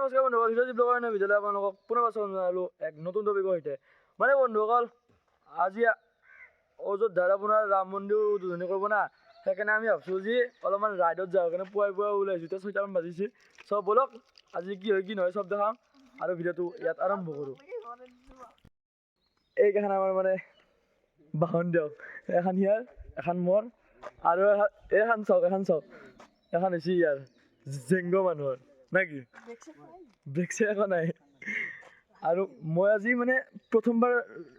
নমস্কাৰ বন্ধুসকল হিৰজীৱ লগৰ ভিডিঅ'লৈ আপোনালোকক পুনৰবাৰ স্বাগতম জনালোঁ এক নতুন টপিকৰ সৈতে মানে বন্ধুসকল আজি অযোধ্যাত আপোনাৰ ৰাম মন্দিৰ উদ্বোধনী কৰিব না সেইকাৰণে আমি ভাবছোঁ যে অলপমান ৰাইডত যাওঁ কাৰণে পুৱাই পুৱাই ওলাইছোঁ এতিয়া ছয়টামান বাজিছে চব ব'লক আজি কি হয় কি নহয় চব দেখাম আৰু ভিডিঅ'টো ইয়াত আৰম্ভ কৰোঁ এইকেইখন আমাৰ মানে বাহন দিয়ক এখন ইয়াৰ এখন মোৰ আৰু এখন- এইখন চাওক এখন চাওক এখন হৈছে ইয়াৰ জেংগ মানুহৰ নে কি ব্ৰেক চেক একো নাই। আৰু মই আজি মানে প্ৰথমবাৰ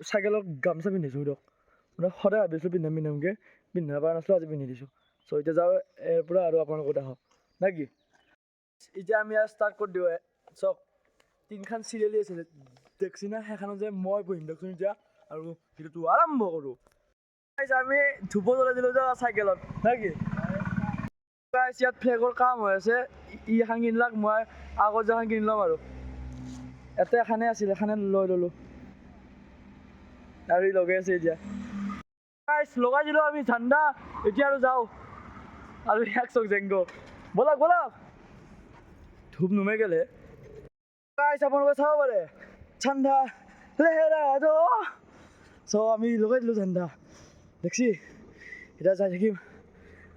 চাইকেলত গামোচা পিন্ধিছোঁ দিয়ক মানে সদায় ভাবিছিলোঁ পিন্ধাম পিন্ধামকৈ। পিন্ধা পৰা নাছিলোঁ আজি পিন্ধি দিছোঁ। চ' এতিয়া যাওঁ ইয়াৰ পৰা আৰু আপোনালোকক দেখাওঁ নে কি এতিয়া আমি আৰু ষ্টাৰ্ট কৰি দিওঁ চাওক তিনিখন চিৰিয়েলি আছে দেখছি না? সেইখনত যে মই বহিম। দিয়কচোন এতিয়া। আৰু ভিডিঅ'টো আৰম্ভ কৰোঁ। আমি ধুব জ্বলাই দিলোঁ যে চাইকেলত। নে কি Guys, ইয়াত ফ্লেগৰ কাম হৈ আছে। ই- এখন কিনিলাক মই আগত এখন কিনি ল'ম আৰু। ইয়াতে এখানে আছিল এখানে লৈ ল'লোঁ। আৰু ই লগাই আছে এতিয়া। লগাই দিলোঁ আমি ঠাণ্ডা এতিয়া আৰু যাওঁ। আৰু ইয়াক চক জেংগ। ব'লক ব'লক। ধূপ নুমে গেলে। Guys, আপোনালোকে চাব পাৰে। ঠাণ্ডা লেহেৰা চ' আমি লগাই দিলোঁ ঠাণ্ডা দেখছি। এতিয়া যাই থাকিম।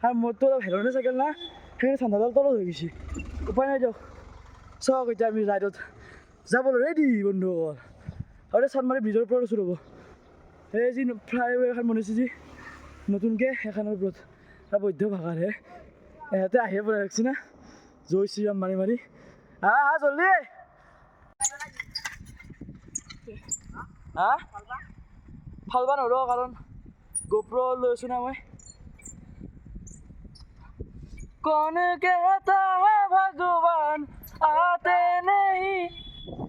আৰু মোৰতো অলপ হেলনে চাইকেল না, সেইকাৰণে ঠাণ্ডাডাল তলত হৈ গৈছে উপায় নাই দিয়ক। চাওক এতিয়া আমি ৰাইডত যাবলৈ ৰেডি বন্ধুসকল আৰু এতিয়া চানমাৰি ব্ৰিজৰ পৰা আছোঁ ৰ'ব। এই যি ফ্লাইঅ'ৱে এখন বনাইছে যি, নতুনকৈ সেইখনৰ ওপৰত। এটা বৈধ্য ভাষাৰহে ইহঁতে আহিয়ে পৰা দেখছি না। জয় শ্ৰীৰাম, মাৰি মাৰি। আহ আহ, জল্দি। হা? ফালবা নৰো কাৰণ গোপ্ৰ লৈ আছোঁ না মই। कौन कहता है भगवान आते नहीं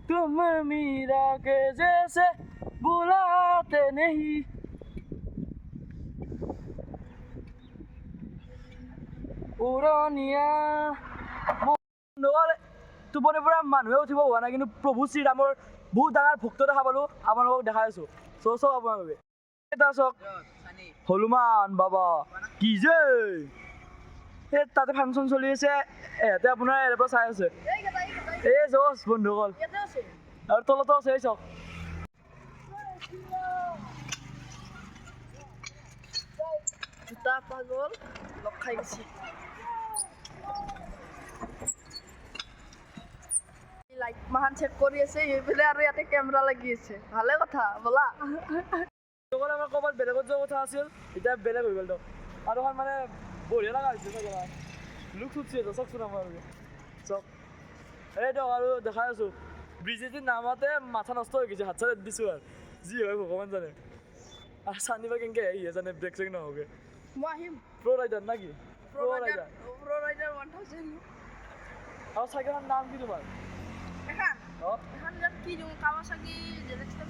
तुम मीरा के जैसे बुलाते नहीं উৰণীয়া টোপনিৰ পৰা মানুহে উঠিব হোৱা নাই কিন্তু প্ৰভু শ্ৰীৰামৰ বহুত ডাঙৰ ভক্ত দেখা পালোঁ আপোনালোকক দেখাই আছোঁ চ' চাওক আপোনালোকে এটা চাওক হনুমান বাবা কি যে এই তাতে ফাংচন চলি আছে। এহঁতে আপোনাৰ ইয়াৰ পৰা চাই আছে। এই জছ বন্ধুসকল আৰু তলতো আছে এই চাওক। দুটা পাগল লগ খাই গৈছে। লাইট মাহান চেক কৰি আছে এইফালে আৰু ইয়াতে কেমেৰা লাগি আছে। ভালে কথা ব'লা। আমাৰ ক'ৰবাত বেলেগত যোৱা কথা আছিল এতিয়া বেলেগ হৈ গ'ল দিয়ক। আৰু এখন মানে বঢ়িয়া লগা হৈছে চাগে লুক চুটছি আছে চাওকচোন আপোনালোকে চাওক। এই দিয়ক আৰু দেখাই আছোঁ। ব্ৰিজেদি নামাতে মাথা নষ্ট হৈ গৈছে হাত চাত দিছোঁ আৰু। যি হয় ভগৱান জানে। আৰু চানিবা কেনেকৈ আহি জানে ব্ৰেক চেক নহওঁগে মই আহিম। প্ৰ' ৰাইডাৰ না কি প্ৰ' ৰাইডাৰ প্ৰ' ৰাইডাৰ ওৱান থাউজেণ্ড আৰু চাইকেলখনৰ নাম কি তোমাৰ? এখন। অঁ। এখন কি দিওঁ কাৱাচাকি জেলেক্সটাৰ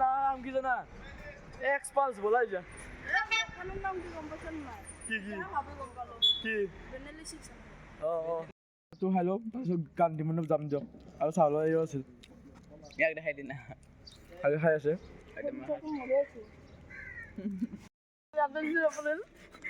নাম কি জানা এক্স বলাই যা নাম কি গম কি কি কি তো খাই লওঁ তাৰপিছত গান্ধী মণ্ডপ যাম দিয়ক। আৰু চাউলৰ এইও আছিল। ইয়াক দেখাই দিনা আৰু খাই আছে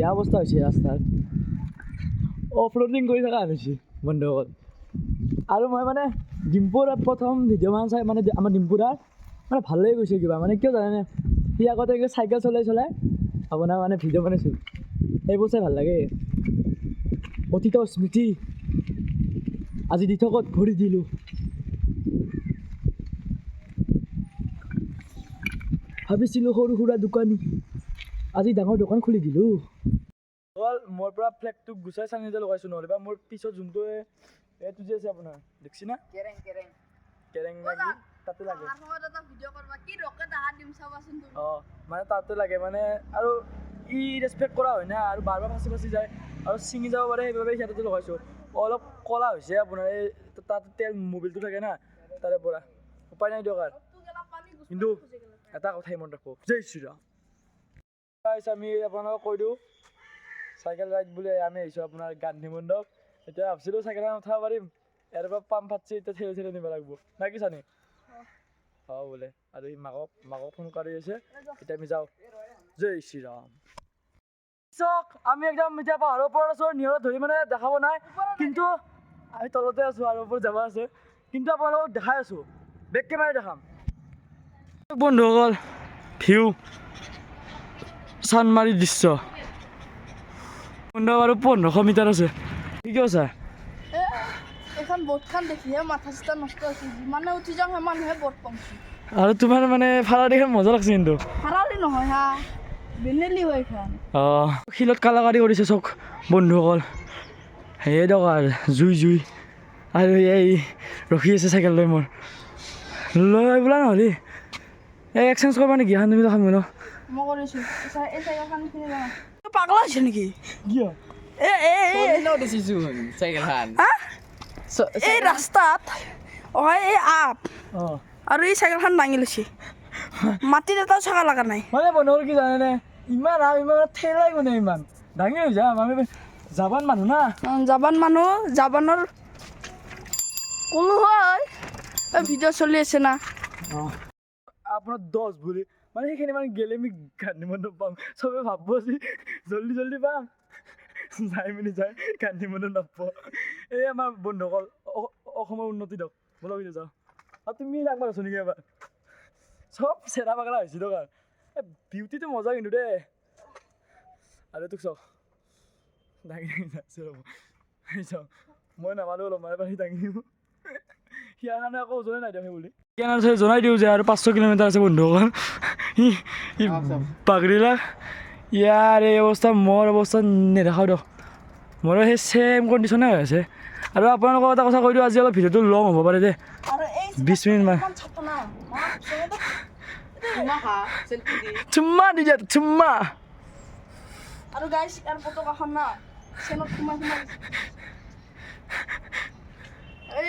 বেয়া অৱস্থা হৈছে অফ ৰোডিং কৰি থকা হৈছে বন্ধুসকল আৰু মই মানে ডিম্পুৰ প্ৰথম ভিডিঅ'মান চাই মানে আমাৰ ডিম্পুৰাৰ মানে ভাল লাগি গৈছে কিবা মানে কিয় জানেনে সি আগতে এনেকৈ চাইকেল চলাই চলাই আপোনাৰ মানে ভিডিঅ' বনাইছিল সেইবোৰ চাই ভাল লাগে অতীতৰ স্মৃতি আজি দিঠকত ভৰি দিলোঁ ভাবিছিলোঁ সৰু সুৰা দোকানী আজি ডাঙৰ দোকান খুলি দিলোঁ হ'ল মোৰ পৰা ফ্লেগটো গুচাই চানি যে লগাইছোঁ নহ'লে বা মোৰ পিছত যোনটো এই- এইটো যে আছে আপোনাৰ দেখছি না? কেৰেং কেৰেং কেৰেং লাগি তাতে লাগে। অঁ মানে তাতে লাগে মানে আৰু ই ৰেচপেক্ট কৰা হয় না আৰু বাৰ বাৰ ফাঁচি ফাঁচি যায় আৰু ছিঙি যাব পাৰে সেইবাবে সিহঁতে লগাইছোঁ। অলপ ক'লা হৈছে আপোনাৰ এই তাত তেল মোবিলটো থাকে না তাৰে পৰা। উপায় নাই দিয়ক আৰু। কিন্তু এটা কথাই মনত ৰাখব জয় শ্ৰীৰাম আমি আপোনালোকক কৈ দিওঁ চাইকেল ৰাইড বুলি আমি আহিছোঁ আপোনাৰ গান্ধী মণ্ডপ এতিয়া ভাবছিলোঁ চাইকেলখন উঠাব পাৰিম। ইয়াৰ পৰা পাম ফাটছি এতিয়া ঠেলি ঠেলি নিব লাগিব। না কি চানি? অঁ বোলে। আৰু মাকক মাকক ফোন কৰি আছে। এতিয়া আমি যাওঁ। জয় শ্ৰীৰাম। চাওক আমি একদম এতিয়া পাহাৰৰ ওপৰত আছোঁ। নিয়ৰত ধৰি মানে দেখাব নাই। কিন্তু আমি তলতে আছোঁ আৰু ওপৰত যাব আছে। কিন্তু আপোনালোকক দেখাই আছোঁ। বেক কেমেৰা দেখাম। বন্ধুসকল ভিউ। চানমাৰী দৃশ্য। পোন্ধৰ আৰু পোন্ধৰশ মিটাৰ আছে। কি কৈছা? এ এখন বোটখন দেখিহে মাথা চাথা নষ্ট হৈছে। যিমানে উঠি যাওঁ সিমানেহে বোট পামছোঁ আৰু তোমাৰ মানে ভাড়া দেখে মজা লাগছে কিন্তু। হাৰালি নহয় হা বেনেলি হয় এখন অঁ শিলত কালাকাৰী কৰিছে চক বন্ধুসকল। সেয়ে দিয়ক আৰু জুই জুই। আৰু এই ৰখি আছে চাইকেল লৈ মোৰ। লৈ বোলা নহ'লি। এই এক্সচেঞ্জ কৰিব নেকি? এখন তুমি দেখাম ন। মই কৰিছোঁ। এই চাইকেলখন কিনি যাওঁ পাগলা হৈছে নেকি? কিয় এ এ এ কোনেও দেখিছোন চাইকেলখন হা এই ৰাস্তাত অহাই এই আপ। আৰু এই চাইকেলখন দাঙি লৈছে। মাটিত এটাও চকা লগা নাই। মানে বন্ধুসকল কি জানেনে? ইমান আৰু ইমান ঠেলাই মানে ইমান। ডাঙৰ হৈ যাম আমি জাপান মানুহ না। জাপান মানুহ জাপানৰ কোনো হয়। ভিডিঅ' চলি আছে না। আপোনাৰ দহ বুলি। মানে সেইখিনি মানে গেলে আমি গান্ধী মণ্ডপ পাম। চবে ভাবব যে জল্দি জল্দি পাম। যাই মেলি যায় মণ্ডপ নাপাব। এই আমাৰ বন্ধুসকল অসমৰ উন্নতি দিয়ক। বলক এতিয়া যাওঁ। আৰু তুমি আছো নেকি এবাৰ? চব চেৰা পাগলা হৈছে দিয়ক আৰু এই বিউটিটো মজা কিন্তু দেই। আৰু তোক চাওক দাঙি দাঙি যাইছে ৰ'ব। চাওক মই নামানো অলপ মানে পাৰি দাঙি দিওঁ সিয়াৰ কাৰণে আকৌ ওজনে নাই দিয়ক সেই বুলি। কেনে আছে? জনাই দিওঁ যে আৰু পাঁচশো কিলোমিটাৰ আছে বন্ধুসকল ই ই পাগৰিলা ইয়াৰ এই অৱস্থা মোৰ অৱস্থা নেদেখাওঁ দিয়ক। মোৰো সেই ছেম কণ্ডিশ্যনে হৈ আছে। আৰু আপোনালোকক এটা কথা কৈ দিওঁ আজি অলপ ভিডিঅ'টো লং হ'ব পাৰে আৰু বিছ মিনিটমান দি। চুম্মা দি যা চুম্মা আৰু গাইছ ইয়াৰ পতকাখন না চেনত সোমাই সোমাই গৈছে। এই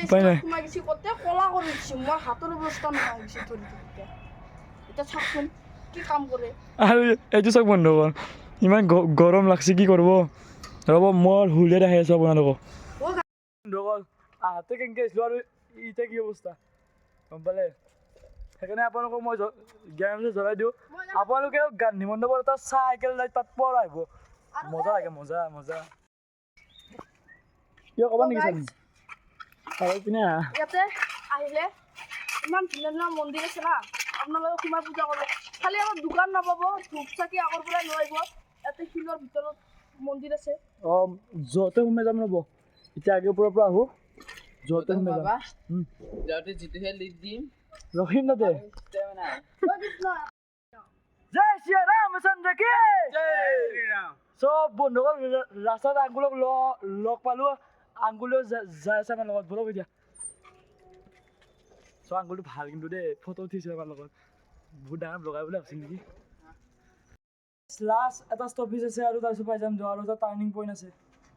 উপায় নাই। সোমাই গৈছে কতে কলা কৰি দিছে মোৰ হাতৰ অৱস্থা নোহোৱা হৈ গৈছে ধৰি ধৰি এতিয়া চাওকচোন কি কাম কৰে? আৰু এইটো চাওক বন্ধুসকল ইমান গ- গৰম লাগছে কি কৰিব? ৰ'ব মই হুলিয়াই আহি আছোঁ আপোনালোকক। অ' গা- বন্ধুসকল আহোঁতে কেনেকৈ আহিছিলোঁ আৰু এতিয়া কি অৱস্থা? গম পালে? সেইকাৰণে আপোনালোকক মই জ- জ্ঞান জনাই দিওঁ। আপোনালোকেও গান্ধী মণ্ডপৰ এটা চাইকেল ৰাইড তাত পোৱা আহিব। মজা লাগে মজা মজা। কিয় ক'বা নেকি ইয়াতে আহিলে ইমান ধুনীয়া ধুনীয়া মন্দিৰ আছে না আপোনালোকে সোমাই পূজা কৰিব। খালি আমাৰ দোকান নাপাব ধূপ চাকি আগৰ পৰাই লৈ আহিব। ইয়াতে শিলৰ ভিতৰত মন্দিৰ আছে। অঁ য'তে সোমাই যাম ৰ'ব। এতিয়া আগে পৰা পৰা আহোঁ। য'তে সোমাই যাম। যাওঁতে যিটোহে লিড দিম। ৰখিম তাতে তেওঁ নাই ঐ কৃষ্ণ, জয় শ্ৰী ৰামচন্দ্ৰ কি চব বন্ধুসকল ৰাস্তাত আংগুলক লগ পালোঁ। আংগুলেও যা- যাই আছে আমাৰ লগত, বলক এতিয়া। চ' আংগুলটো ভালো কিন্তু দেই, ফটো উঠিছে আমাৰ লগত। বহুত ডাঙৰ লগাই বুলি ভাবছিল নেকি? লাষ্ট এটা ষ্টপিজ আছে আৰু তাৰপিছত পাই যাম আৰু এটা টাৰ্ণিং পইণ্ট আছে।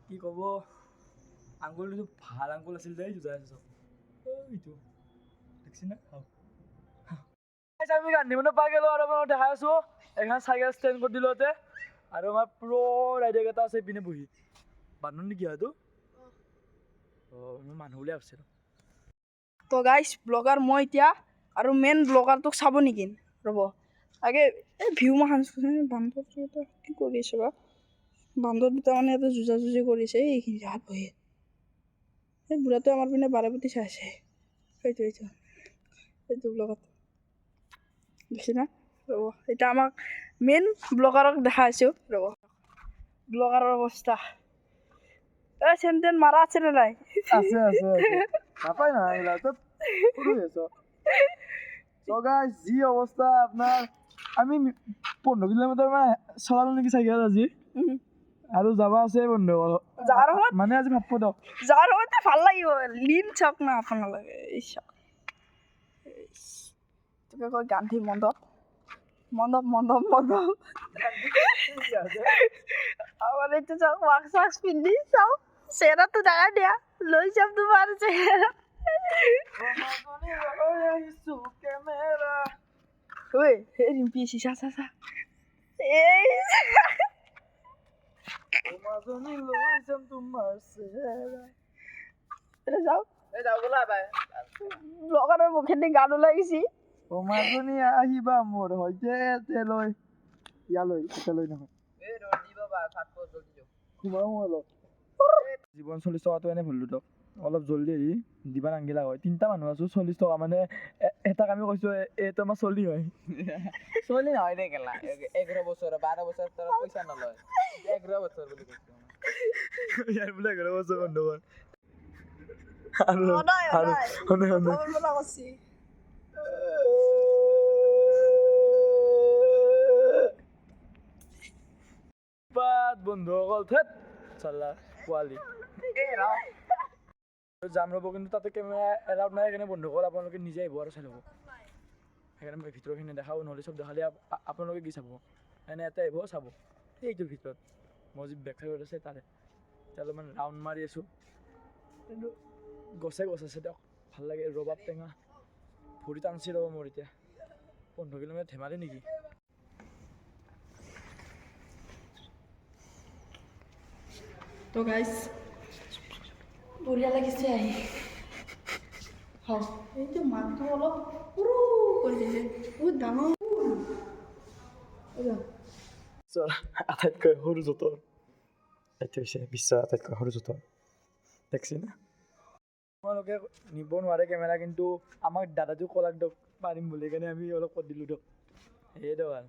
কি ক'ব? আংগুলটো ভালো আংগুল আছিল দেই যাই আছে চব ঐ ইটো না। আমি গান্ধী মণ্ডপ পাই গ'লো আৰু মই দেখাই আছোঁ। এখন চাইকেল ষ্টেণ্ড কৰি দিলোঁ আৰু আমাৰ প্ৰ' ৰাইডাৰ এটা আছে ইপিনে বহি। বান্ধন নেকি হয়তো মানুহ বুলি ভাবিছিলোঁ। তো গাইছ ব্লগাৰ মই এতিয়া আৰু মেইন ব্লগাৰটোক চাব নেকি? ৰ'ব। আগে, এই ভিউ বান্দৰটো এটা কি কৰি আছে বা? বান্দৰ দুটা মানে এটা যুঁজা যুঁজি কৰিছে এইখিনি জেগাত বহি। এই বুঢ়াটোৱে আমাৰ পিনে বাৰে প্ৰতি চাই আছে। সেইটো এইটো এইটো ব্লগত না? ৰ'ব, এতিয়া আমাক মেইন ব্লগাৰক দেখাই আছোঁ ৰ'ব। ব্লগাৰৰ অৱস্থা। এই চেন তেন মাৰা আছেনে নাই আছে আছে নাপায় না হৈ আছ চ' গাইজ যি অৱস্থা আপোনাৰ আমি পোন্ধৰ কিলোমিটাৰ মান চলালোঁ নেকি চাইকেল আজি। আৰু যাবা আছে বন্ধু মানে আজি ভাবিব দিয়ক যাৰ সময়তে ভালো লাগিব লীন চাওক না আপোনালোকে চাওক। তোকে কয় গান্ধী মণ্ডপ মন্দপ মন্দপ মন্দপ আমার একটু চাও মাস্ক মাস্ক পিন্ধি চাও চেহেৰাটো ডাঙৰ দিয়া লৈ যাম তোমাৰ চেহেৰা ঐ এই ৰিম্পি চিচা চা চা এই যাও। ব্লগাৰৰ মুখেদি গান ওলাই গৈছি মাজনী আহিবা মোৰ সৈতে তেলৈ ইয়ালৈ তেলৈ নহয় জীৱন চল্লিছ টকাটো এনে দিয়ক অলপ জল্দি হেৰি দিবা নাংগিলা হয়। তিনিটা মানুহ আছোঁ চল্লিছ টকা মানে এ- এটা কামে কৈছোঁ এ- এইটো আমাৰ চলি হয়। চলি নহয় দে কেলা এঘাৰ বছৰ বাৰ বছৰ তোৰ পইচা নলয়। এঘাৰ বছৰ বুলি কৈছোঁ ইয়াৰ বোলে এঘাৰ বছৰ বন্ধ হ'ল। আৰু আৰু পাত বন্ধুসকল থেত। চালা পোৱালি যাম ৰ'ব, কিন্তু তাতে কেমেৰা এলাউড নাই, সেইকাৰণে বন্ধুসকল আপোনালোকে নিজে আহিব আৰু চাই ল'ব। সেইকাৰণে মই ভিতৰখিনি দেখাওঁ, নহ'লে চব দেখালে আপোনালোকে কি চাব? এনে ইয়াতে আহিব, চাব। সেইটোৰ ভিতৰত। মই যি বেক চাইডত আছে, তাৰে। এতিয়া অলপমান ৰাউণ্ড মাৰি আছোঁ। কিন্তু গছে গছ আছে দিয়ক। ভালো লাগে, ৰবাব টেঙা। ভৰি টানছি ৰ'ব মোৰ এতিয়া। পোন্ধৰ কিলোমিটাৰ ধেমালি নেকি? তো গাইছ বঢ়িয়া লাগিছে আহি। হওক এইটো মাতটো অলপ সৰু কৰি দিলে বহুত ডাঙৰ। এইয়া, বিশ্বৰ আটাইতকৈ সৰু জোঁটৰ এইটো হৈছে বিশ্বৰ আটাইতকৈ সৰু জোঁটৰ দেখছি না? তোমালোকে নিব নোৱাৰে কেমেৰা কিন্তু আমাক দাদাটো ক'লাক দিয়ক পাৰিম বুলি কাৰণে আমি অলপ কৰি দিলোঁ দিয়ক। সেয়ে আৰু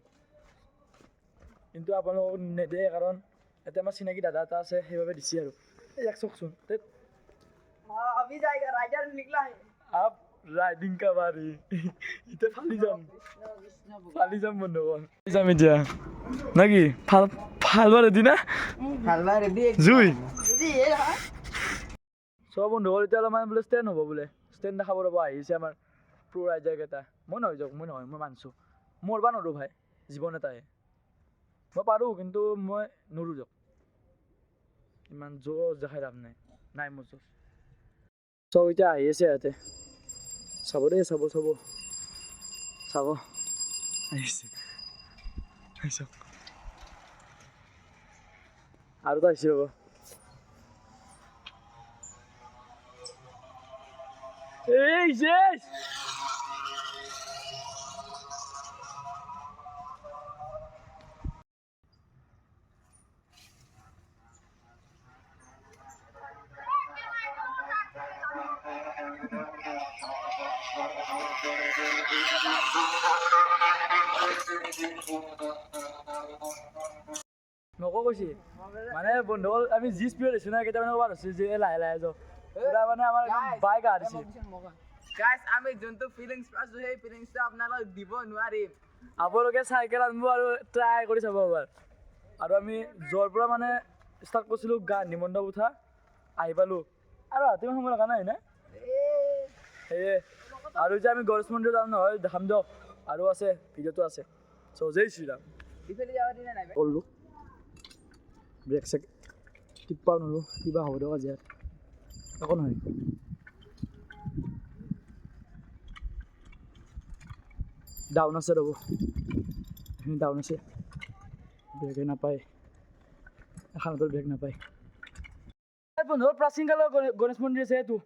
কিন্তু আপোনালোকক নেদে কাৰণ ইয়াতে আমাৰ চিনাকি দাদা এটা আছে সেইবাবে দিছে আৰু। ইয়াক চাওকচোন। আপ ৰাইডিং কাবাৰী এতিয়া ফালি যাম। ফালি যাম বন্ধুবন যাম এতিয়া। না কি? ফাল ফালবা ৰেডি না? জুই। চব বন্ধুবল এতিয়া অলপমান বোলে ষ্টেণ্ড হ'ব বোলে। ষ্টেণ্ড দেখাব ৰ'ব আহিছে আমাৰ প্ৰ' ৰাইজাৰকেইটা মই নহয় যাওক মই নহয় মই মানছোঁ। মোৰ বা নৰো ভাই জীৱন এটাই। মই পাৰোঁ কিন্তু মই নৰো যাওক। ইমান জোৰ দেখাই লাভ নাই। নাই মোৰ জোৰ চব এতিয়া আহি আছে ইয়াতে। চাব দেই, চাব চাব। চাব। আহিছে আহি চাওক। আৰু এটা আহিছে ৰ'ব। এই শেষ নকওঁ কৈছি। মানে বন্ধুসকল আমি যি স্পীডত আহিছোঁ না কেইটামানে ক'ৰবাত হৈছোঁ যে লাহে লাহে যাওঁ। পুৰা মানে আমাৰ বাইক আহিছে গাইছ আমি যোনটো ফিলিংছ পাইছোঁ সেই ফিলিংছটো আপোনালোকক দিব নোৱাৰিম। আপোনালোকে চাইকেল আনিব আৰু ট্ৰাই কৰি চাব এবাৰ। আৰু আমি য'ৰ পৰা মানে ষ্টাৰ্ট কৰিছিলোঁ গা নিমন্দ উঠা আহি পালোঁ। আৰু ৰাতিমান সময় লগা নাই নে? সেয়ে। আৰু যে আমি গণেশ মন্দিৰ যাম নহয় দেখাম দিয়ক। আৰু আছে ভিডিঅ'টো আছে। যাব দিনে নাই কৰিলোঁ ব্ৰেক চেক টিপাও নোৱাৰোঁ কিবা হ'ব আজি ইয়াত একো নহয় ডাউন আছে ৰ'ব এইখিনি ডাউন আছে ব্ৰেকে নাপায় এখনতো ব্ৰেক নাপায় বন্ধু প্ৰাচীন কালৰ গণেশ মন্দিৰ আছে এইটো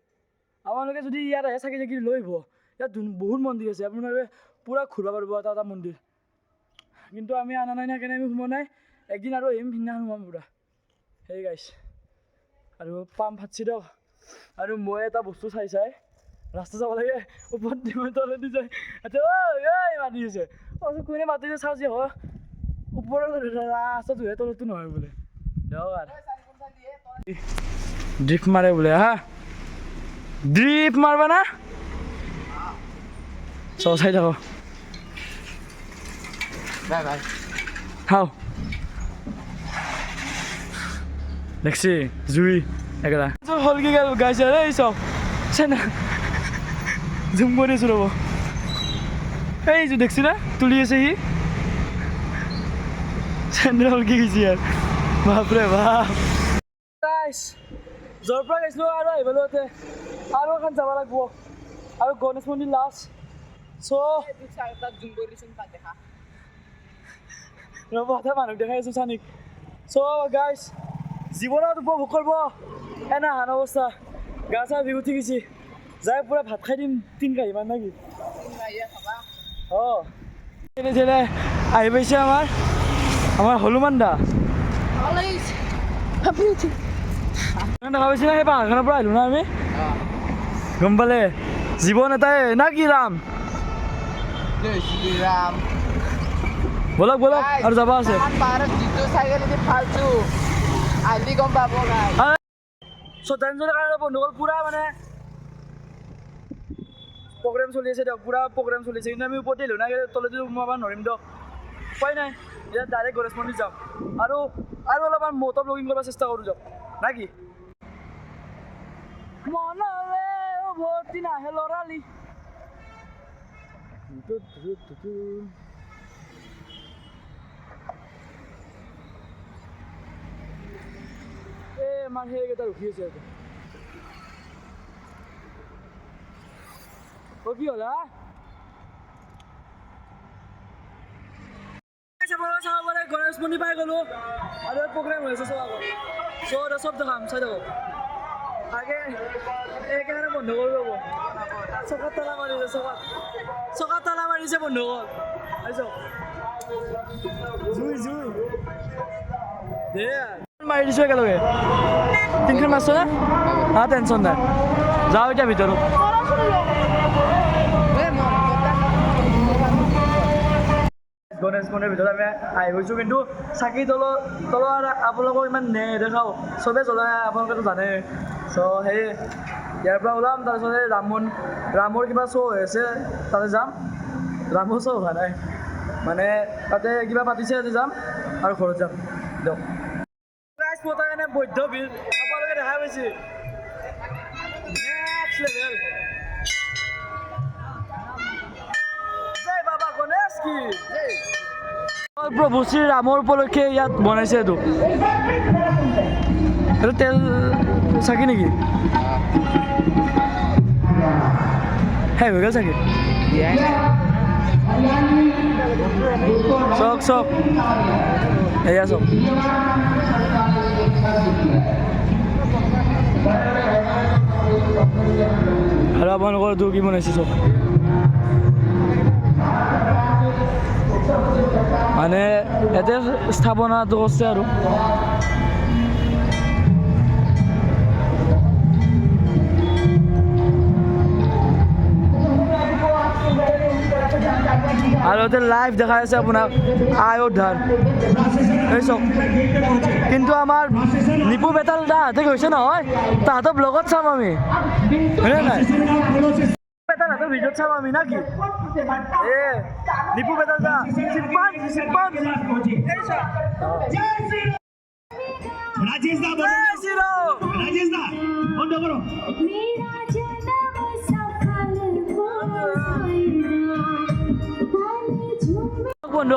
আপোনালোকে যদি ইয়াত আহে চাকি চাকি লৈ আহিব ইয়াত বহুত মন্দিৰ আছে আপোনালোকে পূৰা ঘূৰিব পাৰিব এটা এটা মন্দিৰ কিন্তু আমি আনা নাই না কেনে আমি সোমোৱা নাই। একদিন আৰু আহিম সিদিনাখন সোমাম পূৰা সেই গাইছ আৰু পাম ফাটছি দিয়ক আৰু মই এটা বস্তু চাই চাই ৰাস্তা যাব লাগে ওপৰত দি মই তলেদি যায়। ঐ মাতি মই কোনে মাতিছে চাওঁ যে ওপৰৰ ৰাস্তাটোহে তলতো নহয় বোলে। দিয়ক ড্ৰিফ মাৰে বোলে হা? ড্ৰিফ মাৰবা না? চাই থাকো। বাই বাই খাও দেখছি জুই একেলা হলকি গেল গাইছে এই চব চেনা জুম কৰি আছো ৰ'ব এই যে দেখছি না তুলি আছে সি চেণ্ডেল কি গৈছে ইয়াৰ বাপৰে বাপ য'ৰ পৰা গৈছিলোঁ আৰু আহিবলৈ ইয়াতে আৰু এখন যাব লাগিব আৰু গণেশ মন্দিৰ লাষ্ট চ' তাত জুম কৰি দিছোন তাত দেখা ৰ'ব এটা মানুহ দেখাই আছোঁ চানিক চ' গাইছ জীৱনত উপভোগ কৰিব এনে হান অৱস্থা গা চা বিষ উঠি গৈছে যাই পূৰা ভাত খাই দিম তিন কাঁহী মান নেকি অঁ যেনে যেনে আহি পাইছে আমাৰ আমাৰ হনুমান দা দেখা পাইছে না সেই পাহাৰখনৰ পৰা আহিলোঁ না আমি গম পালে জীৱন এটাই না কি ৰাম শ্ৰীৰাম বলক বলক আৰু যাব আছে। শ্ৰদ্ধাঞ্জলিৰ কাৰণে বন্ধুসকল পূৰা মানে প্ৰগ্ৰেম চলি আছে দিয়ক পূৰা প্ৰগ্ৰেম চলি আছে। কিন্তু আমি ওপৰতে আহিলোঁ না তলতে সোমাব নোৱাৰিম দিয়ক। উপায় নাই এতিয়া ডাইৰেক্ট গণেশ মন্দিৰ যাম। আৰু আৰু অলপমান মহতব লগিং কৰিব চেষ্টা কৰোঁ দিয়ক। না কি? মনলে উভতি নাহে লৰালি। আমাৰ সেইকেইটা ৰখি আছে ইয়াতে অ কি হ'ল পাৰে গণেশ মন্দিৰ পাই গ'লো। আৰু প্ৰগ্ৰেম হৈ আছে চব আগত চ' এতিয়া চব দেখাম চাই থাকক আগে একেবাৰে বন্ধ ৰ'ব চকাত তালা মাৰিছে চকাত চকাত তালা মাৰিছে বন্ধু আহিছ জুই জুই। দে মাৰি দিছোঁ একেলগে। তিনিখন মাছটো নে? হা টেনশ্যন নাই। যাওঁ এতিয়া ভিতৰত। গণেশ মন্দিৰৰ ভিতৰত আমি আহি গৈছোঁ, কিন্তু চাকি তলৰ তলৰ আপোনালোকক ইমান নেদেখাওঁ চবে জ্বলাই, আপোনালোকেতো জানে। চ' সেই, ইয়াৰ পৰা ওলাম, তাৰপিছত এই ৰাম মন ৰামৰ কিবা শ্ব' হৈ আছে, তাতে যাম। ৰামৰ শ্ব' হোৱা নাই। মানে তাতে কিবা পাতিছে যাম, আৰু ঘৰত যাম। দিয়ক। বৈধ ভিৰ আপোনালোকে দেখা পাইছে নেক্সট লেভেল জয় বাবা গণেশ কি? প্ৰভু শ্ৰী ৰামৰ উপলক্ষে ইয়াত বনাইছে এইটো এইটো তেল চাকি নেকি? শেষ হৈ গ'ল চাগে চক চক। এয়া চক। আৰু আপোনালোকৰ এইটো কি বনাইছে চক মানে ইয়াতে স্থাপনাটো কৰিছে আৰু। আৰু ইয়াতে লাইভ দেখাই আছে আপোনাক আয়োধান এই কিন্তু আমাৰ নিপু বেতাল দাহঁতে গৈছে নহয় তাহাঁতৰ ব্লগত চাম আমি। হয়নে নাই? বেতাল ভিডিঅ'ত চাম আমি না কি? এ নিপু বেতাল দা দা রাজেশ দা বন্ধ করো। کن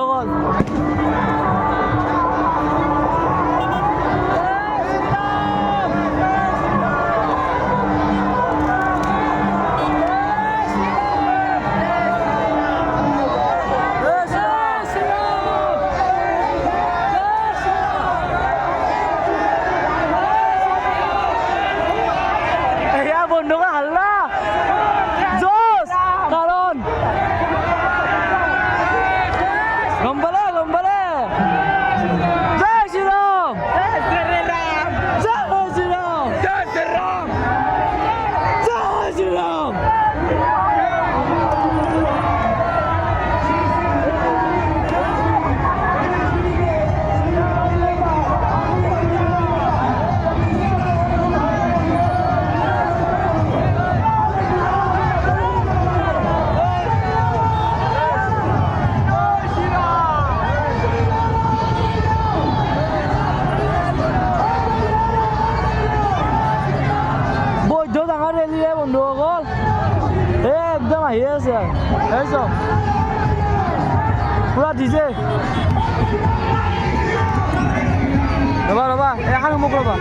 এখন মোক ৰ'বা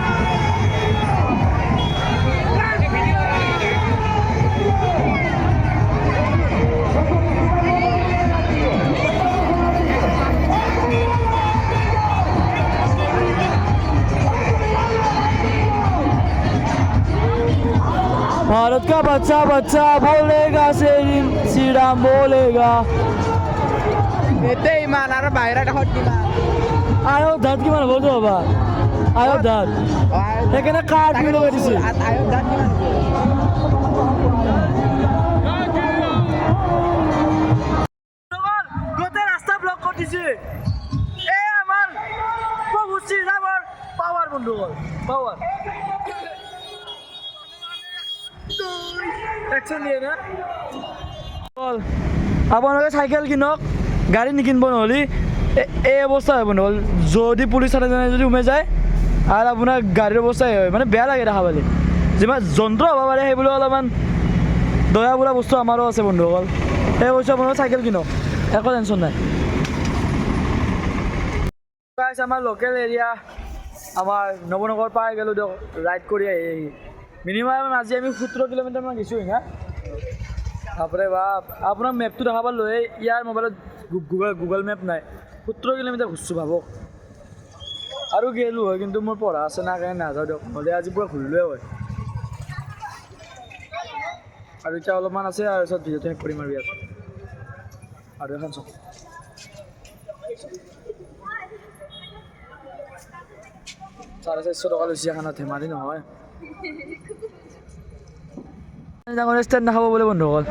भारत का बच्चा बच्चा बोलेगा श्री राम बोलेगा এতে ইমান আৰু বাহিৰত এখন কিমান আয়োধাত কিমান হ'ব ৰ'বা আয়োধাত সেইকাৰণে কাৰ্ড বুলি দিছে পাৱাৰ একশন দিয়ে বল আপোনালোকে চাইকেল কিনক, গাড়ী নিকিনিব নহ'লে এই অৱস্থা হয় বন্ধুসকল যদি পুলিচ থানাজনে যদি সোমাই যায় আৰু আপোনাৰ গাড়ীৰ অৱস্থা এই হয় মানে বেয়া লাগে দেখা পালে যিমান যন্ত্ৰ হ'ব পাৰে সেইবোলো অলপমান দয়া বোলা বস্তু আমাৰো আছে, বন্ধুসকল। সেই কৈছোঁ আপোনালোকে চাইকেল কিনক, একো টেনশ্যন নাই। আমাৰ লোকেল এৰিয়া আমাৰ নৱনগৰ পাই গ'লোঁ দিয়ক ৰাইড কৰি আহি। আহি মিনিমাম আজি আমি সোতৰ কিলোমিটাৰমান গৈছোঁ না। বাপৰে বাপ, আপোনাৰ মেপটো দেখা পালোঁ এই ইয়াৰ মোবাইলত গুগল গুগল মেপ নাই। সোতৰ কিলোমিটাৰ ঘূৰিছোঁ ভাবক। আৰু গ'লোঁ হয়, কিন্তু মোৰ পঢ়া আছে না কাৰণে নাযাওঁ দিয়ক। নহ'লে আজি পুৰা ঘূৰিলোৱে হয়। আৰু এতিয়া অলপমান আছে, আৰু পিছত ভিডিঅ'টো শেষ কৰিম আৰু ইয়াত। আৰু এখন চাওক চাৰে চাৰিশ টকা লৈছে এখনত, ধেমালি নহয়। ডাঙৰ ষ্টেণ্ড নাখাব বোলে বন্ধুসকল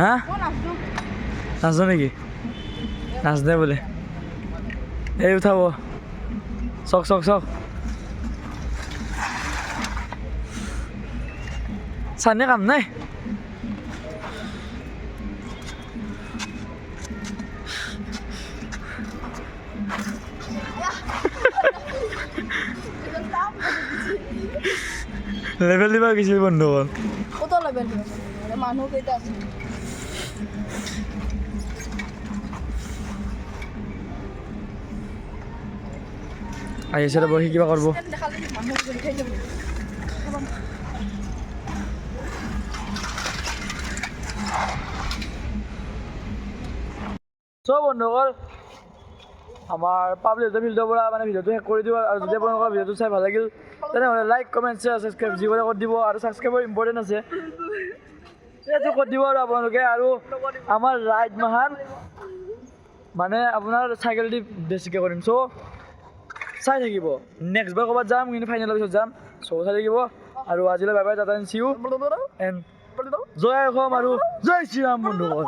হা? নাচ নেকি? নাচনে বোলে। এই উঠাব। চক চক চক চানে কাম নাই লেভেল দিব গৈছিল বন্ধুসকল কত লেভেল মানুহ কেইটা আছে? আহিছে ৰ'ব সি কিবা কৰিব যাব বন্ধুসকল আমাৰ পাব্লিক ফিল্ডৰ পৰা মানে ভিডিঅ'টো শেষ কৰি দিব আৰু যদি আপোনালোকৰ ভিডিঅ'টো চাই ভালো লাগিল, তেনেহ'লে লাইক কমেণ্ট শ্বেয়াৰ ছাবস্ক্ৰাইব যি কৰে দিব আৰু ছাবস্ক্ৰাইবৰ ইম্পৰ্টেণ্ট আছে। সেইটো কৰি দিব আৰু আপোনালোকে আৰু আমাৰ ৰাইড মাহান মানে আপোনাৰ চাইকেল দি বেছিকৈ কৰিম। চ' চাই থাকিব। নেক্সট বাৰ ক'ৰবাত যাম কিন্তু ফাইনেলৰ পিছত যাম। চ' চাই থাকিব। আৰু আজিলৈ bye bye tata you and জয় অসম আৰু জয় শ্ৰীৰাম বন্ধুসকল।